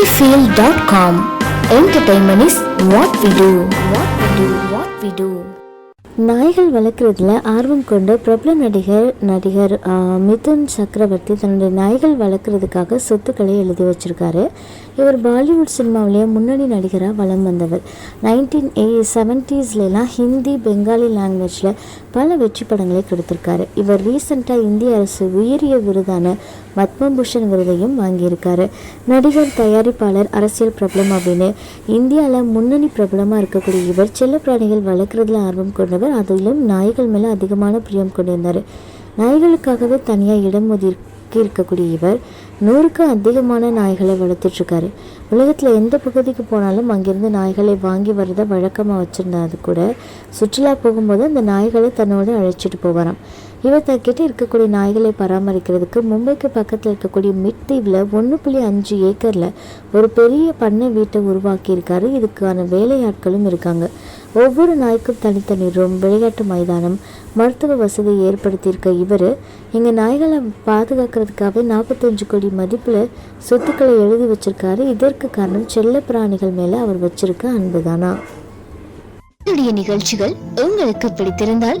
sunnyfield.com. Entertainment is what we do. What we do. What we do. நாய்கள் வளர்க்குறதுல ஆர்வம் கொண்ட பிரபல நடிகர் நடிகர் மிதுன் சக்கரவர்த்தி தன்னுடைய நாய்கள் வளர்க்குறதுக்காக சொத்துக்களை எழுதி வச்சிருக்காரு இவர் பாலிவுட் சினிமாவிலேயே முன்னணி நடிகராக வலம் வந்தவர் நைன்டீன் ஏ செவன்ட்டீஸ்லாம் ஹிந்தி பெங்காலி லாங்குவேஜில் பல வெற்றி படங்களை கொடுத்துருக்காரு இவர் ரீசெண்டாக இந்திய அரசு உயரிய விருதான பத்மபூஷன் விருதையும் வாங்கியிருக்காரு. நடிகர் தயாரிப்பாளர் அரசியல் பிரபலம் அப்படின்னு இந்தியாவில் முன்னணி பிரபலமாக இருக்கக்கூடிய இவர் செல்ல பிராணிகள் வளர்க்குறதுல ஆர்வம் கொண்டவர். அதிலும் நாய்கள் மேலே அதிகமான பிரியம் கொண்டிருந்தார். நாய்களுக்காகவே தனியாக இடம் ஒதுக்கி இருக்கக்கூடிய இவர் நூறுக்கு அதிகமான நாய்களை வளர்த்துட்ருக்காரு. உலகத்தில் எந்த பகுதிக்கு போனாலும் அங்கிருந்து நாய்களை வாங்கி வரதை வழக்கமாக வச்சுருந்தாது கூட சுற்றுலா போகும்போது அந்த நாய்களை தன்னோடு அழைச்சிட்டு போவாராம். இவர் தக்கிட்ட இருக்கக்கூடிய நாய்களை பராமரிக்கிறதுக்கு மும்பைக்கு பக்கத்தில் இருக்கக்கூடிய மிட் தீவில் ஒன்று புள்ளி அஞ்சு ஏக்கரில் ஒரு பெரிய பண்ணை வீட்டை உருவாக்கியிருக்காரு. இதுக்கான வேலையாட்களும் இருக்காங்க. ஒவ்வொரு நாய்க்கும் தனித்தனி ரூம் விளையாட்டு மைதானம் மருத்துவ வசதி ஏற்படுத்தியிருக்க இவர். எங்கள் நாய்களை பாதுகாக்கிறதுக்காகவே நாற்பத்தஞ்சு கோடி மதிப்பில் சொத்துக்களை எழுதி வச்சிருக்காரு. இதற்கு காரணம் செல்ல பிராணிகள் மேலே அவர் வச்சிருக்க அன்புதானா? நிகழ்ச்சிகள் உங்களுக்கு பிடித்திருந்தால்